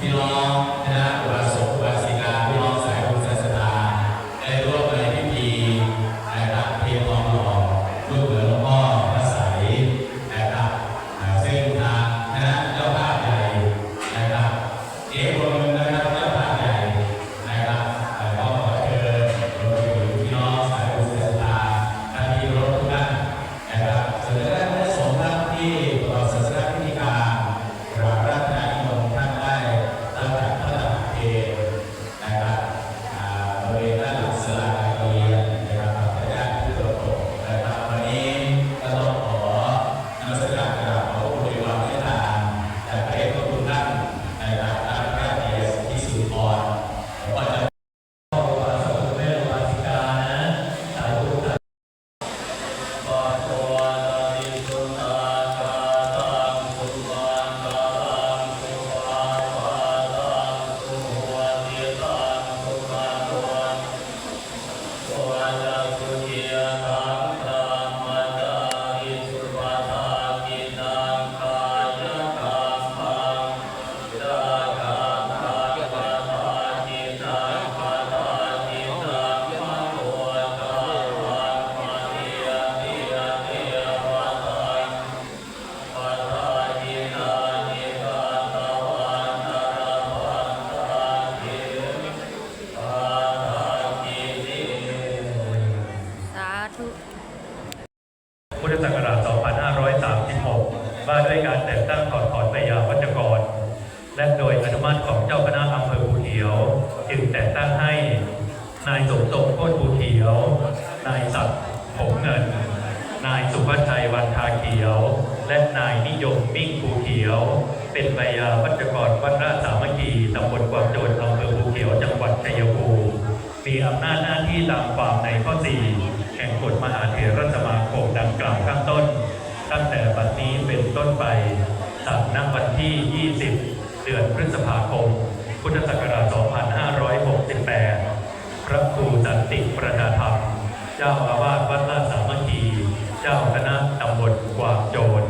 พี่น้องคณะอุบาสกอุบาสิกาพี่น้องสายบุญศาสนาได้ร่วมในพิธีนะครับเทียนทองหล่อรูปเหลือหลวงพ่อพระสายนะครับซึ่งทางคณะเจ้าภาพใหญ่นะครับเอก กราช 2536 ว่าด้วยการแต่งตั้งถอดถอนพยาวัจกร และโดยอนุมัติของเจ้าคณะอำเภอภูเขียว จึงแต่งตั้งให้นายสมทรงโคตรภูเขียว นายศักดิ์ผงเงิน นายสุภชัยวันทาเขียว และนายนิยมมิ่งภูเขียว เป็นพยาวัจกรวัดราชสามัคคีตำบลกวางโจรอำเภอภูเขียวจังหวัดชัยภูมิมีอำนาจหน้าที่ตามความในข้อ4 ห่งกฎมหาเถรสมาคมดังกล่าวข้างต้น ตั้งแต่บัดนี้เป็นต้นไปตัดณวันที่ 20 เดือนพฤษภาคม พุทธศักราช 2568 พระครูสันติประดาธรรม เจ้าอาวาสวัดราชสามัคคี เจ้าคณะตำบลกวางโจร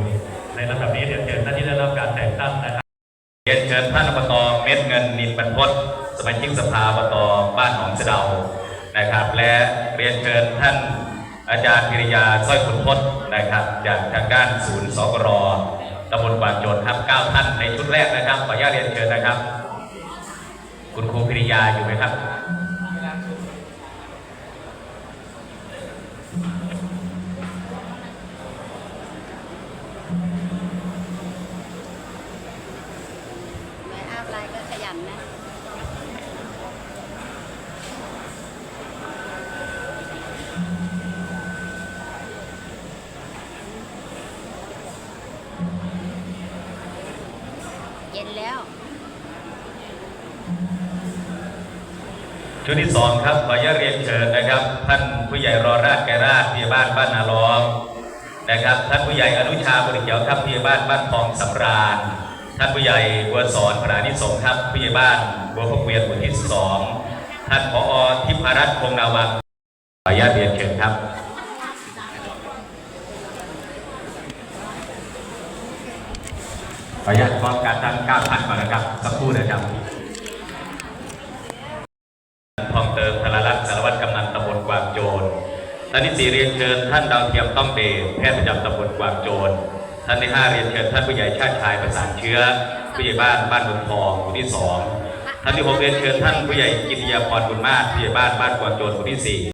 ในลำดับนี้เรียนเชิญท่านที่ได้รับการแต่งตั้งนะครับเรียนเชิญท่านอบตเม็ดเงินนินบรรพตสมาชิกสภาอบตบ้านหนองเสดานะครับ และเรียนเชิญท่าน อาจารย์พิริยาสร้อยขุนทศนะครับ จากทางด้านศูนย์สกรตำบลบางโจรครับเก้าท่านในชุดแรกนะครับขออนุญาตเรียนเชิญนะครับ คุณครูพิริยาอยู่ไหมครับแม่อาบลายก็ขยันนะ เย็นแล้ว ชุดที่สองครับขออนุญาตเรียนเชิญนะครับ ท่านผู้ใหญ่รอราชแกราชพี่บ้านบ้านนาล้อมนะครับท่านผู้ใหญ่อนุชาบริเขียวครับพี่บ้านบ้านทองสำราญท่านผู้ใหญ่บัวสอนพระนิสงครับพี่บ้านบัวพกเวียนหมู่ที่สองท่านผอทิพรัตน์คงนาวังขออนุญาตเรียนเชิญครับ ขออนุญาตพร้อมการตั้ง9ท่านก่อนนะครับสักครู่นะครับทองเติมธนรัตน์สารวัตรกำนันตำบลกวางโจรท่านที่สี่เรียนเชิญท่านดาวเทียมต้องเดชแพทย์ประจำตำบลกวางโจรท่านที่ห้าเรียนเชิญท่านผู้ใหญ่ชาติชายประสานเชื้อ ผู้ใหญ่บ้านบ้านบุญทองหมู่ที่สองท่านที่หกเรียนเชิญท่านผู้ใหญ่กิติยาพรบุญมาศผู้ใหญ่บ้านบ้านกวางโจรหมู่ที่สี่